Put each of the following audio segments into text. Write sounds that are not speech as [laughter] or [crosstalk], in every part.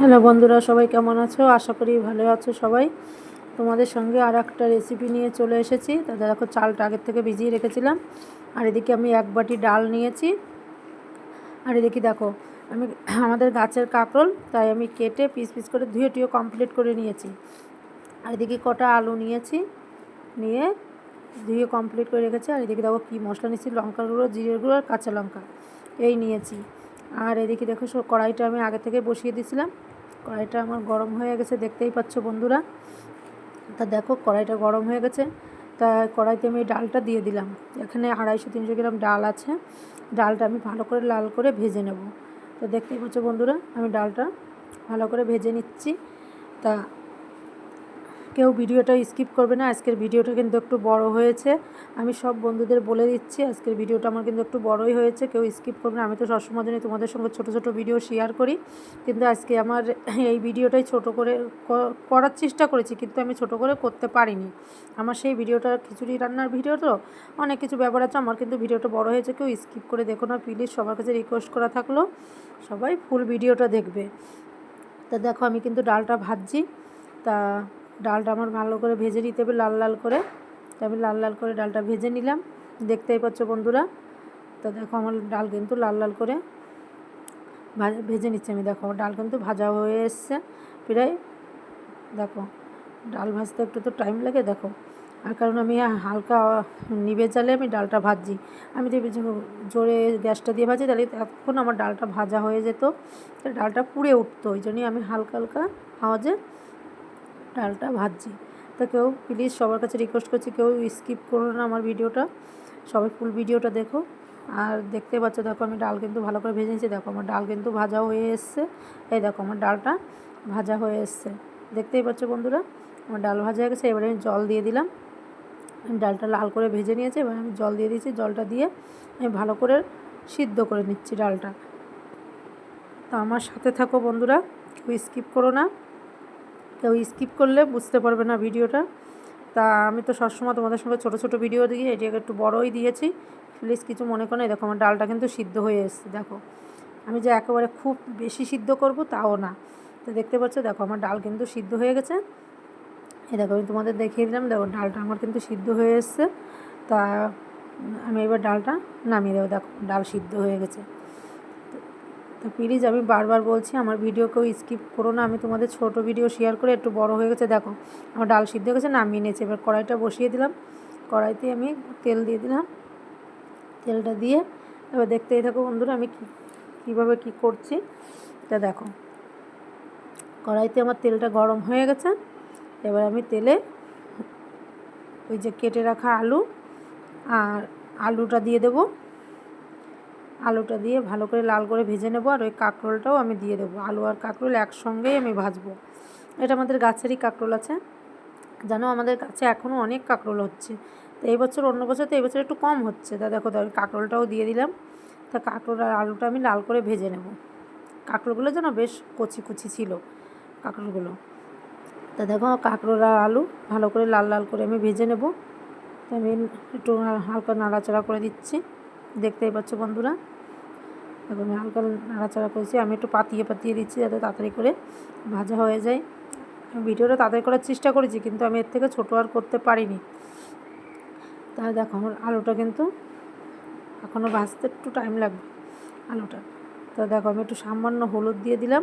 Hello বন্ধুরা, সবাই কেমন আছো? আশা করি ভালো আছো সবাই। তোমাদের সঙ্গে আর একটা রেসিপি নিয়ে চলে এসেছি। তাতে দেখো, চালটা আগের থেকে ভিজিয়ে রেখেছিলাম। আর এদিকে আমি এক বাটি ডাল নিয়েছি। আর এদিকে দেখো, আমি [clears throat] আমাদের গাছের কাঁকরোল, তাই আমি কেটে পিস পিস করে ধুয়ে টুয়ে কমপ্লিট করে নিয়েছি। আর এদিকে কটা আলু নিয়েছি, নিয়ে ধুয়ে কমপ্লিট করে রেখেছি। আর এদিকে দেখো, কী মশলা নিয়েছি, লঙ্কার গুঁড়ো, জিরের গুঁড়ো আর কাঁচা লঙ্কা। এই নিয়েছি। আর এদিকে দেখো কড়াইটা আমি আগে থেকে বসিয়ে দিয়েছিলাম। কড়াইটা আমার গরম হয়ে গেছে, দেখতেই পাচ্ছ বন্ধুরা। তা দেখো, কড়াইটা গরম হয়ে গেছে। তা কড়াইতে আমি ডালটা দিয়ে দিলাম। এখানে আড়াইশো, তিনশো গ্রাম ডাল আছে। ডালটা আমি ভালো করে লাল করে ভেজে নেব। তো দেখতেই পাচ্ছ বন্ধুরা, আমি ডালটা ভালো করে ভেজে নিচ্ছি। তা কেউ ভিডিওটা স্কিপ করবে না, আজকের ভিডিওটা কিন্তু একটু বড় হয়েছে। আমি সব বন্ধুদের বলে দিচ্ছি, আজকের ভিডিওটা আমার কিন্তু একটু বড়ই হয়েছে, কেউ স্কিপ করবে না। আমি তো সবসময় জন্য তোমাদের সঙ্গে ছোটো ছোটো ভিডিও শেয়ার করি, কিন্তু আজকে আমার এই ভিডিওটাই ছোট করে করার চেষ্টা করেছি, কিন্তু আমি ছোট করে করতে পারিনি। আমার সেই ভিডিওটা খিচুড়ি রান্নার ভিডিও তো, অনেক কিছু ব্যাপার আছে, আমার কিন্তু ভিডিওটা বড় হয়েছে, কেউ স্কিপ করে দেখো না প্লিজ সবার কাছে রিকোয়েস্ট করা থাকল, সবাই ফুল ভিডিওটা দেখবে। তা দেখো, আমি কিন্তু ডালটা ভাজছি, তা ডালটা আমার ভালো করে ভেজে নিতে হবে, লাল লাল করে। আমি লাল লাল করে ডালটা ভেজে নিলাম। দেখতেই পাচ্ছ বন্ধুরা, তা দেখো আমার ডাল কিন্তু লাল লাল করে ভাজা নিচ্ছে আমি। দেখো ডাল কিন্তু ভাজা হয়ে এসছে প্রায়। দেখো, ডাল ভাজতে একটু তো টাইম লাগে, দেখো। আর কারণ আমি হালকা নিবে জালে আমি ডালটা ভাজি আমি যদি জোরে গ্যাসটা দিয়ে ভাজি, তাহলে তখন আমার ডালটা ভাজা হয়ে যেত। ডালটা পুড়ে উঠতো, ওই জন্যই আমি হালকা হালকা আওয়াজে ডালটা ভাজছি। তো কেউ প্লিজ সবার কাছে রিকোয়েস্ট করছি, কেউ স্কিপ করো না আমার ভিডিওটা। সবাই ফুল ভিডিওটা দেখো। আর দেখতে পাচ্ছ, দেখো আমি ডাল কিন্তু ভালো করে ভেজে নিয়েছি। দেখো আমার ডাল কিন্তু ভাজা হয়ে এসছে। এই দেখো আমার ডালটা ভাজা হয়ে এসছে। দেখতেই পাচ্ছ বন্ধুরা, আমার ডাল ভাজা হয়ে গেছে। এবারে আমি জল দিয়ে দিলাম। ডালটা লাল করে ভেজে নিয়েছি। এবার আমি জল দিয়ে দিয়েছি। জলটা দিয়ে আমি ভালো করে সিদ্ধ করে নিচ্ছি ডালটা। তো আমার সাথে থাকো বন্ধুরা, কেউ স্কিপ করো না। কেউ স্কিপ করলে বুঝতে পারবে না ভিডিওটা। তা আমি তো সবসময় তোমাদের সঙ্গে ছোটো ছোটো ভিডিও দিই এটাকে একটু বড়ই দিয়েছি। প্লিজ কিছু মনে করো দেখো আমার ডালটা কিন্তু সিদ্ধ হয়ে এসছে, দেখো। আমি যে একেবারে খুব বেশি সিদ্ধ করব তাও না। তো দেখতে পাচ্ছ, দেখো আমার ডাল কিন্তু সিদ্ধ হয়ে গেছে। এই দেখো, আমি তোমাদের দেখিয়ে দিলাম, দেখো ডালটা আমার কিন্তু সিদ্ধ হয়ে এসছে। তা আমি এবার ডালটা নামিয়ে দেবো, দেখো, ডাল সিদ্ধ হয়ে গেছে। তো প্লিজ আমি বারবার বলছি, আমার ভিডিও কেউ স্কিপ করো না। আমি তোমাদের ছোট ভিডিও শেয়ার করে একটু বড় হয়ে গেছে। দেখো, আমার ডাল সিদ্ধ হয়ে গেছে, নামিয়ে নিয়েছি। এবার কড়াইটা বসিয়ে দিলাম। কড়াইতে আমি তেল দিয়ে দিলাম। তেলটা দিয়ে এবার দেখতেই থাকো বন্ধুরা, আমি কীভাবে কী করছি। তা দেখো, কড়াইতে আমার তেলটা গরম হয়ে গেছে। এবার আমি তেলে ওই যে কেটে রাখা আলু আর আলুটা দিয়ে দেবো। আলুটা দিয়ে ভালো করে লাল করে ভেজে নেব আর ওই কাঁকরোলটাও আমি দিয়ে দেবো। আলু আর কাঁকরোল একসঙ্গেই আমি ভাজবো। এটা আমাদের গাছেরই কাঁকরোল আছে। জানো আমাদের গাছে এখনও অনেক কাঁকরোল হচ্ছে। তো এই বছর অন্য বছর তো এই বছর একটু কম হচ্ছে। তা দেখো, তো কাঁকরোলটাও দিয়ে দিলাম। তা কাঁকরোল আর আলুটা আমি লাল করে ভেজে নেব। কাঁকরোলগুলো যেন বেশ কচি কচি ছিল, কাঁকরোলগুলো। তা দেখো, কাঁকরোল আর আলু ভালো করে লাল লাল করে আমি ভেজে নেব। তো আমি একটু হালকা নাড়াচাড়া করে দিচ্ছি। দেখতেই পাচ্ছ বন্ধুরা। দেখো আমি হালকা নাড়াচাড়া করেছি, আমি একটু পাতিয়ে পাতিয়ে দিচ্ছি যাতে তাড়াতাড়ি করে ভাজা হয়ে যায়। ভিডিওটা তাড়াতাড়ি করার চেষ্টা করেছি, কিন্তু আমি এর থেকে ছোটো আর করতে পারিনি। তাহলে দেখো আমার আলুটা কিন্তু এখনও ভাজতে একটু টাইম লাগবে, আলুটা। তো দেখো আমি একটু সামান্য হলুদ দিয়ে দিলাম।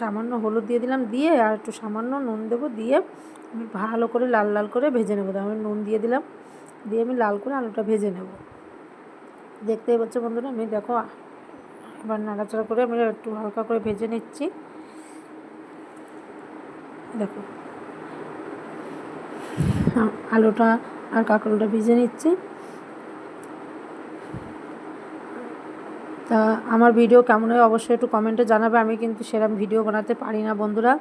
সামান্য হলুদ দিয়ে দিলাম, দিয়ে আর একটু সামান্য নুন দেবো, দিয়ে আমি ভালো করে লাল লাল করে ভেজে নেব। আমি নুন দিয়ে দিলাম। দিয়ে আমি লাল করে আলুটা ভেজে নেব। দেখতেই পাচ্ছ বন্ধুরা, আমি দেখো এবার নাড়াচাড়া করে আমি একটু হালকা করে ভেজে নিচ্ছি। দেখো আলুটা আর কাঁকরোলটা ভেজে নিচ্ছি। তা আমার ভিডিও কেমন হয় অবশ্যই একটু কমেন্টে জানাবে, আমি কিন্তু সেরকম ভিডিও বানাতে পারি না বন্ধুরা।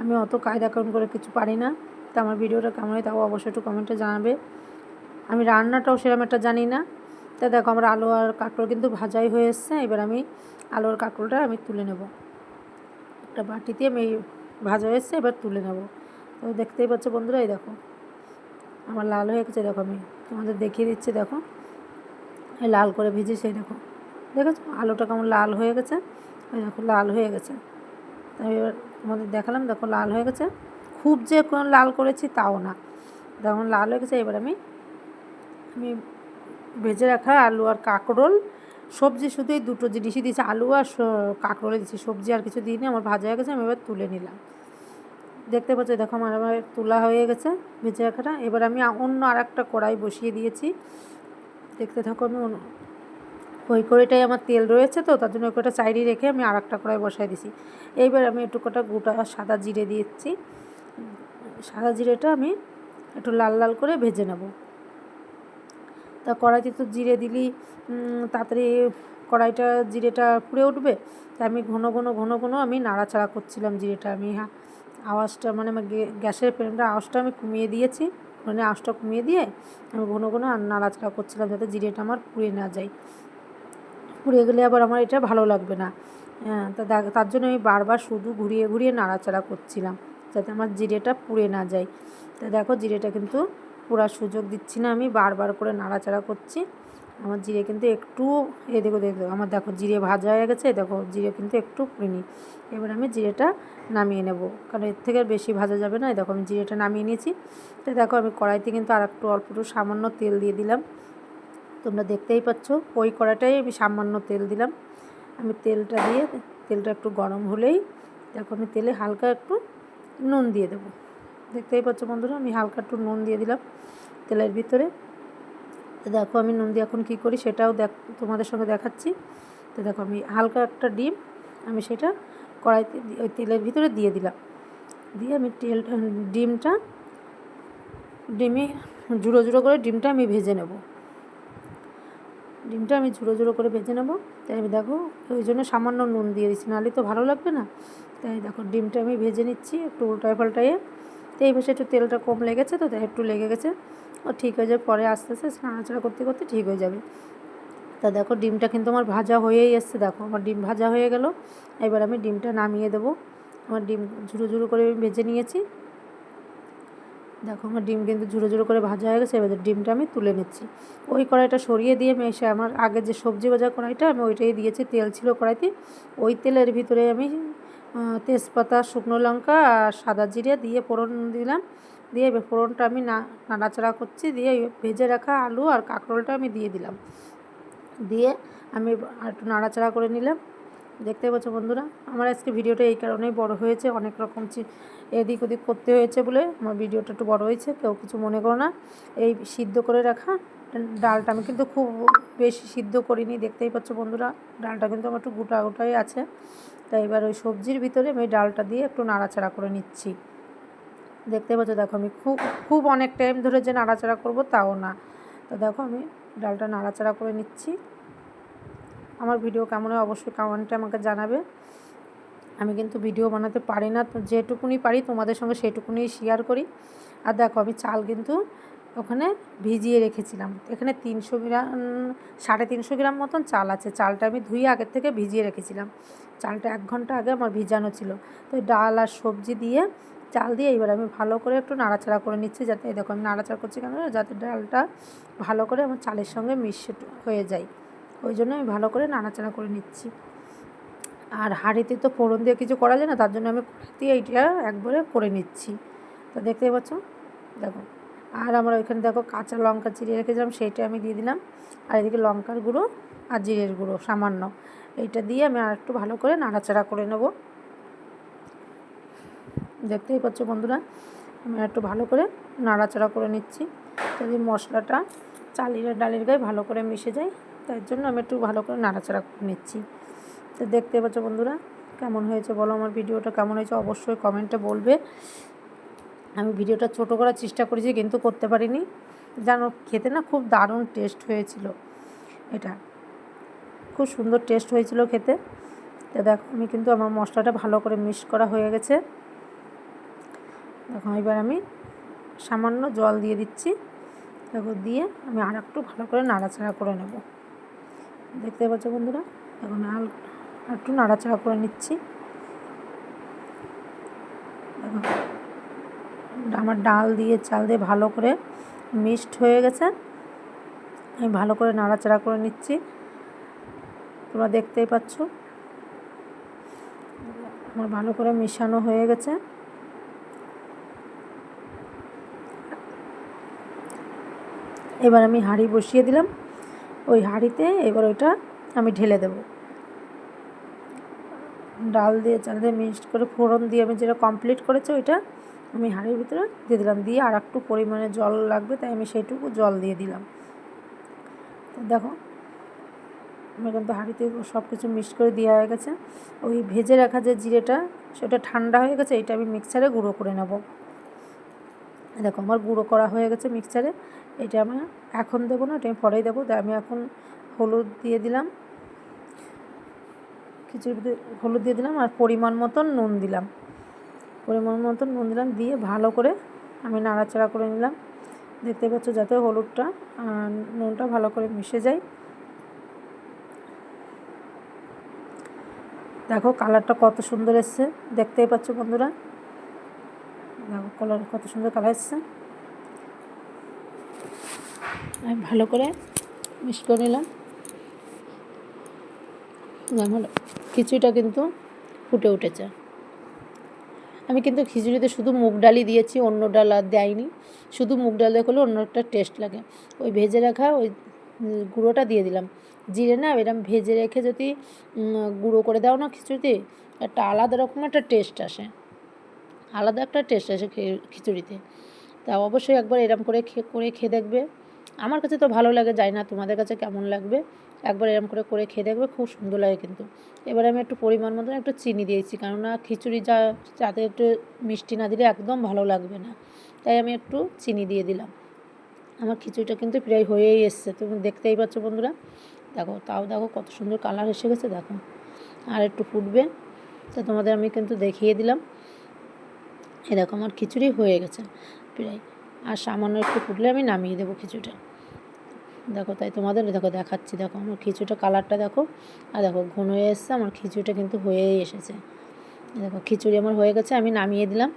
আমি অত কায়দা কারণ করে কিছু পারি না। তা আমার ভিডিওটা কেমন হয় তাও অবশ্যই একটু কমেন্টে জানাবে। আমি রান্নাটাও সেরকম একটা জানি না। তা দেখো আমার আলু আর কাঁকরোল কিন্তু ভাজাই হয়ে এসছে। এবার আমি আলু আর কাঁকরোলটা আমি তুলে নেব। একটা বাটিতে আমি ভাজা হয়ে এসছে, এবার তুলে নেব। তো দেখতেই পাচ্ছ বন্ধুরা, এই দেখো। আমার লাল হয়ে গেছে, দেখো আমি তোমাদের দেখিয়ে দিচ্ছি, দেখো। এই লাল করে ভেজে সেই দেখো। দেখেছ? আলুটা কেমন লাল হয়ে গেছে। ওই দেখো, লাল হয়ে গেছে। তাই এবার তোমাদের দেখালাম, দেখো লাল হয়ে গেছে। খুব যে লাল করেছি তাও না। দেখো, লাল হয়ে গেছে, এবার আমি ভেজে রাখা আলু আর কাঁকরোল। সবজি শুধু এই দুটো জিনিসই দিয়েছি, আলু আর কাঁকরোলে দিয়েছি। সবজি আর কিছু দিইনি, আমার ভাজা হয়ে গেছে, আমি এবার তুলে নিলাম। দেখতে পাচ্ছ, দেখো আমার আমার তোলা হয়ে গেছে ভেজে রাখাটা। এবার আমি অন্য আর একটা কড়াই বসিয়ে দিয়েছি। দেখতে থাকো আমি ওই কড়াইটাই আমার তেল রয়েছে তো, তার জন্য ওই কড়াইটা সাইডে রেখে আমি আর একটা কড়াই বসাই দিছি। এইবার আমি একটু কটা গোটা সাদা জিরে দিয়েছি সাদা জিরেটা আমি একটু লাল লাল করে ভেজে নেব। তা কড়াইতে তো জিরে দিলি তাড়াতাড়ি কড়াইটা, জিরেটা পুড়ে উঠবে। তা আমি ঘন ঘন ঘন ঘন আমি নাড়াচাড়া করছিলাম জিরেটা। আমি হ্যাঁ আওয়াজটা মানে আমার গ্যাসের ফ্লেমটা, আওয়াজটা আমি কমিয়ে দিয়েছি। মানে আওয়াজটা কমিয়ে দিয়ে আমি ঘন ঘন আর নাড়াচাড়া করছিলাম যাতে জিরেটা আমার পুড়ে না যায়। পুড়ে গেলে আবার আমার এটা ভালো লাগবে না। হ্যাঁ তা তার জন্য আমি বারবার শুধু ঘুরিয়ে ঘুরিয়ে নাড়াচাড়া করছিলাম যাতে আমার জিরেটা পুড়ে না যায়। তা দেখো জিরেটা কিন্তু পুরার সুযোগ দিচ্ছি না আমি, বারবার করে নাড়াচাড়া করছি। আমার জিরে কিন্তু একটু এ দেখো দেখো, আমার দেখো জিরে ভাজা হয়ে গেছে, দেখো জিরে কিন্তু একটু পুড়িনি এবার আমি জিরেটা নামিয়ে নেব, কারণ এর থেকে বেশি ভাজা যাবে না দেখো আমি জিরেটা নামিয়ে নিয়েছি। তো দেখো আমি কড়াইতে কিন্তু আর একটু অল্প একটু সামান্য তেল দিয়ে দিলাম। তোমরা দেখতেই পাচ্ছ, ওই কড়াটাই আমি সামান্য তেল দিলাম। আমি তেলটা দিয়ে, তেলটা একটু গরম হলেই, দেখো আমি তেলে হালকা একটু নুন দিয়ে দেবো। দেখতেই পাচ্ছ বন্ধুরা, আমি হালকা একটু নুন দিয়ে দিলাম তেলের ভিতরে। তো দেখো আমি নুন দিয়ে এখন কী করি সেটাও দেখ, তোমাদের সঙ্গে দেখাচ্ছি। তো দেখো আমি হালকা একটা ডিম আমি সেটা কড়াইতে ওই তেলের ভিতরে দিয়ে দিলাম। দিয়ে আমি তেল, ডিমটা, ডিমে জুড়ো জুড়ো করে ডিমটা আমি ভেজে নেব। ডিমটা আমি ঝুড়ো ঝুড়ো করে ভেজে নেব। তাই আমি দেখো, ওই জন্য সামান্য নুন দিয়ে দিচ্ছি, নাহলে তো ভালো লাগবে না। তাই দেখো ডিমটা আমি ভেজে নিচ্ছি একটু উল্টায় পাল্টাইয়ে তো এই পাশে একটু তেলটা কম লেগেছে তো একটু লেগে গেছে। ও ঠিক হয়ে যাবে পরে আস্তে আস্তে নাড়াচাড়া করতে করতে ঠিক হয়ে যাবে। তা দেখো ডিমটা কিন্তু আমার ভাজা হয়েই এসছে, দেখো আমার ডিম ভাজা হয়ে গেল। এবার আমি ডিমটা নামিয়ে দেবো। আমার ডিম ঝুড়ো ঝুড়ো করে আমি ভেজে নিয়েছি। দেখো আমার ডিম কিন্তু ঝুড়ো ঝুড়ো করে ভাজা হয়ে গেছে, এবার ডিমটা আমি তুলে নিচ্ছি। ওই কড়াইটা সরিয়ে দিয়ে আমি এসে আমার আগে যে সবজি ভাজা কড়াইটা আমি ওইটাই দিয়েছি, তেল ছিল কড়াইতে। ওই তেলের ভিতরে আমি তেজপাতা, শুকনো লঙ্কা আর সাদা জিরে দিয়ে ফোড়ন দিলাম। দিয়ে ফোড়নটা আমি না, নাড়াচাড়া করছি। দিয়ে ভেজে রাখা আলু আর কাঁকরোলটা আমি দিয়ে দিলাম। দিয়ে আমি একটু নাড়াচাড়া করে নিলাম। দেখতে পাচ্ছ বন্ধুরা, আমার আজকে ভিডিওটা এই কারণেই বড় হয়েছে। অনেক রকম এদিক ওদিক করতে হয়েছে বলে আমার ভিডিওটা একটু বড় হয়েছে। কেউ কিছু মনে করো না। এই সিদ্ধ করে রাখা ডালটা আমি কিন্তু খুব বেশি সিদ্ধ করিনি, দেখতেই পাচ্ছ বন্ধুরা, ডালটা কিন্তু আমার একটু গোটা গোটাই আছে। তাই এবার ওই সবজির ভিতরে আমি ডালটা দিয়ে একটু নাড়াচাড়া করে নিচ্ছি। দেখতে পাচ্ছ, দেখো আমি খুব খুব অনেক টাইম ধরে যে নাড়াচাড়া করব তাও না। তো দেখো আমি ডালটা নাড়াচাড়া করে নিচ্ছি। আমার ভিডিও কেমন হয় অবশ্যই কমেন্টে আমাকে জানাবে। আমি কিন্তু ভিডিও বানাতে পারি না, যেটুকুনি পারি তোমাদের সঙ্গে সেটুকুনি শেয়ার করি। আর দেখো আমি চাল কিন্তু ওখানে ভিজিয়ে রেখেছিলাম। এখানে তিনশো গ্রাম, সাড়ে তিনশো গ্রাম মতন চাল আছে। চালটা আমি ধুয়ে আগের থেকে ভিজিয়ে রেখেছিলাম। চালটা এক ঘণ্টা আগে আমার ভিজানো ছিল। তো ডাল আর সবজি দিয়ে চাল দিয়ে এবার আমি ভালো করে একটু নাড়াচাড়া করে নিচ্ছি যাতে দেখো আমি নাড়াচাড়া করছি কেন, যাতে ডালটা ভালো করে আমার চালের সঙ্গে মিশে হয়ে যায়। ওই জন্য আমি ভালো করে নাড়াচাড়া করে নিচ্ছি। আর হাঁড়িতে তো ফোড়ন দিয়ে কিছু করা যায় না, তার জন্য আমি এইটা একবারে করে নিচ্ছি। তো দেখতেই পাচ্ছ? দেখো। আর আমরা ওইখানে দেখো কাঁচা লঙ্কা চিড়িয়ে রেখেছিলাম, সেইটা আমি দিয়ে দিলাম। আর এদিকে লঙ্কার গুঁড়ো আর জিরের গুঁড়ো সামান্য। এইটা দিয়ে আমি আর একটু ভালো করে নাড়াচাড়া করে নেব। দেখতেই পাচ্ছ বন্ধুরা, আমি একটু ভালো করে নাড়াচাড়া করে নিচ্ছি যাতে মশলাটা চালের ডালের গায়ে ভালো করে মিশে যায়। তার জন্য আমি একটু ভালো করে নাড়াচাড়া করে নিচ্ছি। তো দেখতে পাচ্ছ বন্ধুরা, কেমন হয়েছে বলো আমার ভিডিওটা, কেমন হয়েছে অবশ্যই কমেন্টে বলবে। আমি ভিডিওটা ছোট করার চেষ্টা করেছি, কিন্তু করতে পারিনি। জানো, খেতে না খুব দারুণ টেস্ট হয়েছিল এটা। খুব সুন্দর টেস্ট হয়েছিল খেতে। তো দেখো, আমি কিন্তু আমার মশলাটা ভালো করে মিক্স করা হয়ে গেছে। দেখো, এবার আমি সামান্য জল দিয়ে দিচ্ছি। দেখো, দিয়ে আমি আর একটু ভালো করে নাড়াচাড়া করে নেব। দেখতে পাচ্ছ বন্ধুরা? দেখো, আমি আর একটু নাড়াচাড়া করে নিচ্ছি। দেখো আমার ডাল দিয়ে চাল দিয়ে ভালো করে মিক্সড হয়ে গেছে। আমি ভালো করে নাড়াচাড়া করে নিচ্ছি। তোমরা দেখতেই পাচ্ছ। আমার ভালো করে মেশানো হয়ে গেছে। এবার আমি হাঁড়ি বসিয়ে দিলাম। ওই হাঁড়িতে এবার ওইটা আমি ঢেলে দেবো। ডাল দিয়ে, চাল দিয়ে মিক্সড করে ফোড়ন দিয়ে আমি যেটা কমপ্লিট করেছি ওইটা আমি হাঁড়ির ভিতরে দিয়ে দিলাম। দিয়ে আর একটু পরিমাণে জল লাগবে, তাই আমি সেইটুকু জল দিয়ে দিলাম। তো দেখো, আমার কিন্তু হাঁড়িতে সব কিছু মিক্স করে দেওয়া হয়ে গেছে। ওই ভেজে রাখা যে জিরেটা, সেটা ঠান্ডা হয়ে গেছে এটা আমি মিক্সারে গুঁড়ো করে নেব। দেখো, আমার গুঁড়ো করা হয়ে গেছে মিক্সারে। এটা আমি এখন দেবো না, এটা আমি পরেই দেবো। তাই আমি এখন হলুদ দিয়ে দিলাম। খিচুড়িতে হলুদ দিয়ে দিলাম আর পরিমাণ মতন নুন দিলাম। পরিমাণ মতন নুন দিলাম, দিয়ে ভালো করে আমি নাড়াচাড়া করে নিলাম। দেখতে পাচ্ছ যাতে হলুদটা নুনটা ভালো করে মিশে যায়। দেখো কালারটা কত সুন্দর এসছে, দেখতেই পাচ্ছ বন্ধুরা। দেখো কালার কত সুন্দর কালার এসছে। আমি ভালো করে মিক্স করে নিলাম। আমার খিচুড়িটা কিন্তু ফুটে উঠেছে। আমি কিন্তু খিচুড়িতে শুধু মুগ ডালই দিয়েছি, অন্য ডাল আর দেয়নি। শুধু মুগ ডাল করলে অন্য একটা টেস্ট লাগে। ওই ভেজে রাখা ওই গুঁড়োটা দিয়ে দিলাম। জিরে না, এরম ভেজে রেখে যদি গুঁড়ো করে দাও না খিচুড়িতে, একটা আলাদা রকম একটা টেস্ট আসে। আলাদা একটা টেস্ট আসে খিচুড়িতে। তা অবশ্যই একবার এরম করে খেয়ে করে খেয়ে দেখবে। আমার কাছে তো ভালো লাগে যাই না তোমাদের কাছে কেমন লাগবে। একবার এরম করে করে খেয়ে দেখবে খুব সুন্দর লাগে কিন্তু। এবার আমি একটু পরিমাণ মতন একটু চিনি দিয়েছি, কেননা খিচুড়ি যা, যাতে একটু মিষ্টি না দিলে একদম ভালো লাগবে না। তাই আমি একটু চিনি দিয়ে দিলাম। আমার খিচুড়িটা কিন্তু প্রায় হয়েই এসছে, তুমি দেখতেই পাচ্ছ বন্ধুরা। দেখো, তাও দেখো কত সুন্দর কালার এসে গেছে, দেখো। আর একটু ফুটবে, তো তোমাদের আমি কিন্তু দেখিয়ে দিলাম। এ দেখো, আমার খিচুড়ি হয়ে গেছে প্রায়। আর সামান্য একটু ফুটলে আমি নামিয়ে দেবো খিচুড়িটা। দেখো, তাই তোমাদের দেখো, দেখাচ্ছি। দেখো, আমার খিচুড়িটা কালারটা দেখো। আর দেখো, ঘন হয়ে এসছে, আমার খিচুড়িটা কিন্তু হয়েই এসেছে। দেখো, খিচুড়ি আমার হয়ে গেছে, আমি নামিয়ে দিলাম।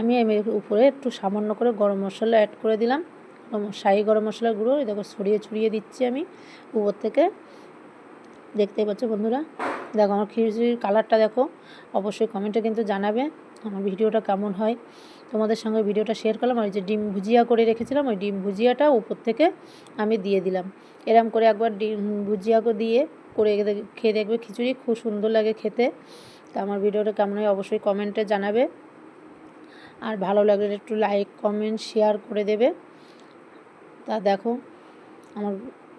আমি উপরে একটু সামান্য করে গরম মশলা অ্যাড করে দিলাম। শাহি গরম মশলার গুঁড়ো দেখো, ছড়িয়ে ছড়িয়ে দিচ্ছি আমি উপর থেকে। দেখতেই পাচ্ছ বন্ধুরা? দেখো, আমার খিচুড়ির কালারটা দেখো, অবশ্যই কমেন্টে কিন্তু জানাবে আমার ভিডিওটা কেমন হয়। তোমাদের সঙ্গে ভিডিওটা শেয়ার করলাম। আর যে ডিম ভুজিয়া করে রেখেছিলাম, ওই ডিম ভুজিয়াটা উপর থেকে আমি দিয়ে দিলাম। এরম করে একবার ডিম ভুজিয়া দিয়ে করে খেয়ে দেখবে, খিচুড়ি খুব সুন্দর লাগে খেতে। তা আমার ভিডিওটা কেমন হয় অবশ্যই কমেন্টে জানাবে। আর ভালো লাগলে একটু লাইক কমেন্ট শেয়ার করে দেবে। তা দেখো, আমার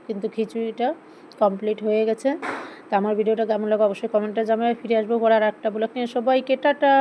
কিন্তু খিচুড়িটা কমপ্লিট হয়ে গেছে। তা আমার ভিডিওটা কেমন লাগে অবশ্যই কমেন্টে জানাবে। ফিরে আসব পরে আর একটা বলে সবাইকে টাটা!